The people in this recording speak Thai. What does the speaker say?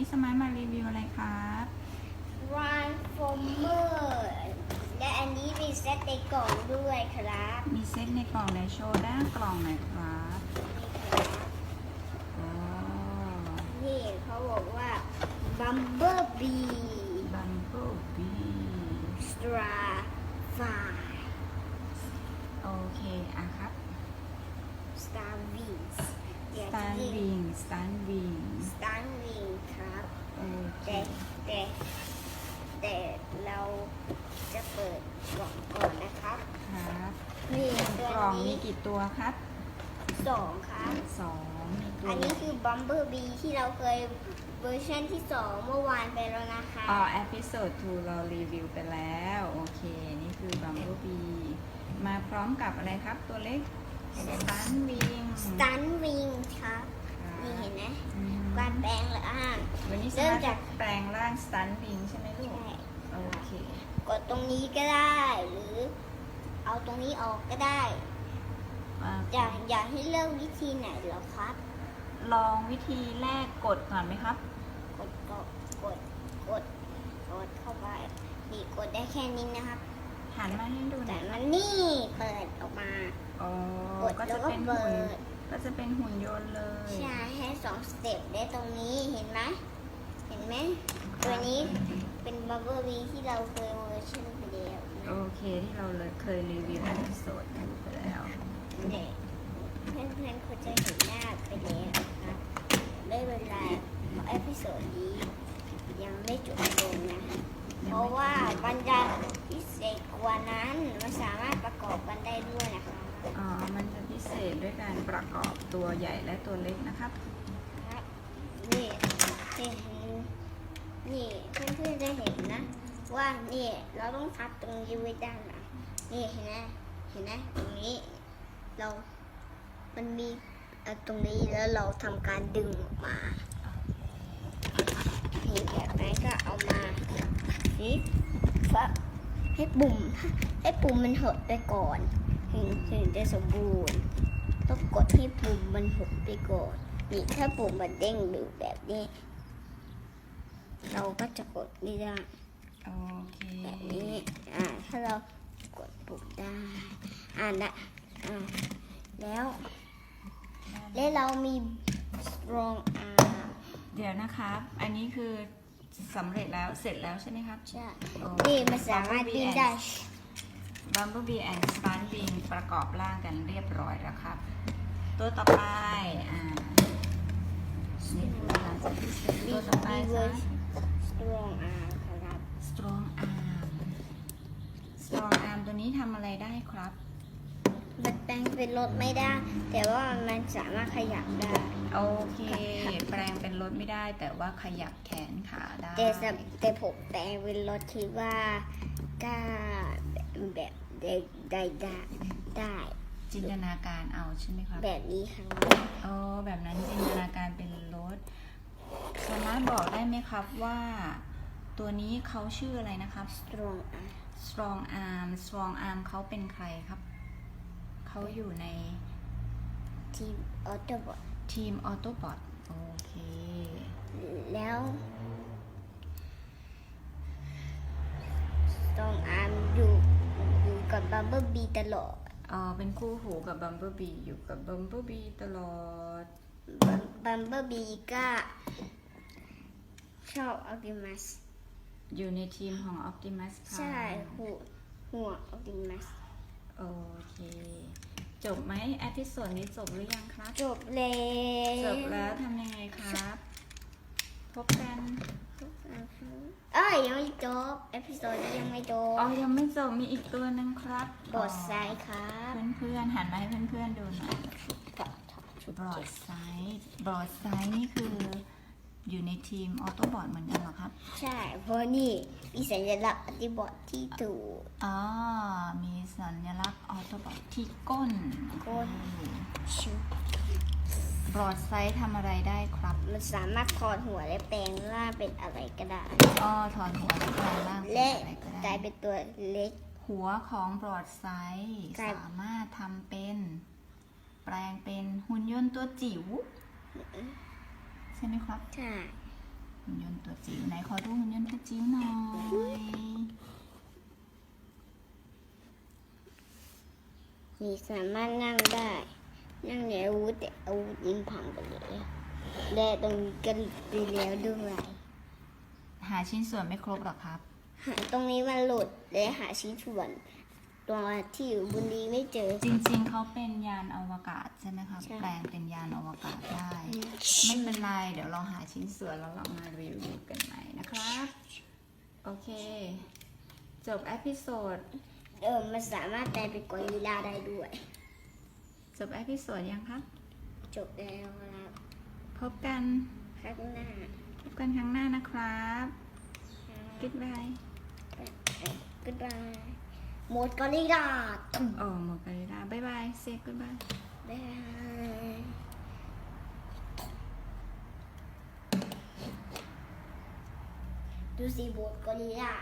นี้สมาร์ทมารีวิวอะไรครับ Run for m e r และอันนี้มีเซตในกล่องด้วยครับมีเซตในกล่องในโชว์ด้านกล่องหน่อยครับอ๋อนี่เขาบอกว่า Bumblebee บัมเบิลบี Starfire โอเค อะครับ Star Wings สตาร์วิ งสตาร์วิง Star Wing ครับโอเคแต่แต่แต่เราจะเปิดกล่องก่อนนะครับครับนี่กตัวล่องมีนี้กี่ตัวครับสองครับ สองมีตัวอันนี้คือ Bumblebee ที่เราเคยเวอร์ชันที่สองเมื่อวานไปแล้วนะคะอ๋อ e p i s o d e 2เรารีวิวไปแล้ว โอเค นี่คือ Bumblebee มาพร้อมกับอะไรครับตัวเล็ก Stun Wing สตันวิงครับ นี่เห็นไหม อืม การแปลงร่าง วันนี้ เริ่ ส ม มาร์ท จาก จะ แปลงร่าง Stun Wing ใช่ไหมลูกใช่โอเค กดตรงนี้ก็ได้ หรือเอาตรงนี้ออกก็ได้อะอยากอยากให้เลือกวิธีไหนเหรอครับ ลองวิธีแรกกดก่อนไหมครับ กดกดกดกดกดเข้าไปนี่กดได้แค่นี้นะครับหันมาให้ดูหแต่น่อยมันนี่เปิดออกมาอ๋อกดก็แล้จะวก็เป็นเปิหุ่นดก็จะเป็นหุ่นยนต์เลย ใช่ให้สองสเต็ปได้ตรงนี้เห็นไหมเห็นไหมตัวนี้เป็น บับเบิลบีที่เราเคยเวอร์ชันไปแล้วโอเคที่เราเลยเคยรีวิว e p i s o d e ไปแล้วเนี่ยเพื่อนๆเขาจะเห็นหน้าไปแล้วนะครับไม่เป็นไรเพราะเอพิโซดนี้ยังไม่จบลงนะ เพราะว่ามันจะพิเศษกว่านั้นมันสามารถประกอบกันได้ด้วยนะคะอ๋อ มันจะพิเศษด้วยการประกอบตัวใหญ่และตัวเล็กนะครับครับนี่เห็นนี่เพื่อนๆจะเห็นนะ ว่านี่เราต้องทับตรงนี้ไว้ด้านหลังนี่เห็นไหมเห็นไหมตรงนี้ เรา มันมีตรงนี้แล้วเราทำการดึงออกมานี่แบบนั้นก็เอามานี่ฟักให้ปุ่ม ให้ปุ่มมันหดไปก่อนถึงถึงจะสมบูรณ์ต้องกดให้ปุ่มมันหดไปก่อนนี่ถ้าปุ่มมันเด้งดึงแบบนี้ เราก็จะกดไม่ได้ โอเค แบบนี้อ่าถ้าเรากดปุ่มได้อ่านะอ่าแล้วและเรามี strong arm เดี๋ยวนะครับ อันนี้คือสำเร็จแล้วเสร็จแล้วใช่ไหมครับ ใช่โอเค นี่มันสามารถดิ้นได้ Bumblebee and Stun Wing ประกอบร่างกันเรียบร้อยแล้วครับ ตัวต่อไป อ่านี่คือหลังจากที่เสร็จตัวต่อไปมีเวซะอร์ strong arm นี้ทำอะไรได้ครับ มันแปลงเป็นรถไม่ได้ แต่ว่ามันสามารถขยับได้ โอเค แปลงเป็นรถไม่ได้ แต่ว่าขยับแขนขาได้แต่สำแต่ผมแปลงเป็นรถคิดว่ากล้าแบบได้ได้ได้ได้จินตนาการเอาใช่ไหมครับแบบนี้ครับโอ้แบบนั้นจินตนาการเป็นรถสามารถบอกได้ไหมครับว่า ตัวนี้เขาชื่ออะไรนะครับ strong arm Strong Arm Strong Arm เขาเป็นใครครับ เขาอยู่ในทีมออโต้บอททีม Autobot โอเค แล้ว strong arm อยู่อยู่กับบัมเบิลบีตลอดเออเป็นคู่หูกับ Bumblebee อยู่กับ Bumblebee ตลอดบัมเบิลบีก็ชอบออ t ติมัส อยู่ในทีมของ Optimus Prime ใช่หัวหัวออ t ติมัสโอเค จบไหมอพิโซดนี้จบหรือยังครับ จบแล้วจบแล้วทำยังไงครับ พบกันเอ้ยยังไม่จบเอพิโซดนี้ยังไม่จบอ๋อยังไม่จบมีอีกตัวหนึ่งครับบอดไซด์ครับเพื่อนๆหันมาให้เพื่อนๆดูหน่อยบรอดไซด์บรอดไซด์นี่คือ อยู่ในทีมออโตบอทเหมือนกันเหรอครับ ใช่ เพราะนี่มีสัญลักษณ์อติบอทที่ถูกอ๋อ มีสัญลักษณ์ออโตบอทที่ก้นก้นชิวบรอดไซด์ทำอะไรได้ครับ มันสามารถถอดหัวและแปลงร่างเป็นอะไรก็ได้อ๋อถอนหัวแล้วแปลงร่างเป็นและอะไรก็กลาได้ยเป็นตัวเล็ก หัวของบรอดไซด์กลายสามารถทำเป็น แปลงเป็นหุ่นยนต์ตัวจิ๋วใช่ไหมครับใช่หุ่นยนต์ตัวจิ๋วไหนขอดูหุ่นยนต์ตัวจิ๋วหน่อยนี่สามารถนั่งได้ นั่งในอาวุธแต่อาวุธยิงพังไปแล้วและตรงนี้ก็หลุดไปแล้วด้วยหาชิ้นส่วนไม่ครบหรอครับ หาตรงนี้มันหลุดและหาชิ้นส่วน ตัวที่อยู่บนนี้ไม่เจอ จริงๆ เขาเป็นยานอวกาศใช่ไหมครับใช่ แปลงเป็นยานอวกาศได้ ไม่เป็นไร เดี๋ยวเราหาชิ้นส่วนแล้วเรามารีวิวกันใหม่นะครับ โอเค จบเอพิโซด เออมันสามารถแปลเป็นกอริลลาได้ด้วย จบเอพิโซดยังครับ จบแล้วครับพบกัน ข้างหน้าพบกันครั้งหน้านะครับ Goodbye ก็ได้ หมดกอริลลาตุ้มโอ้หมดกันแล้วบ๊ายบายเซ goodbye บ๊ายบายดูสิหมดกอริลลา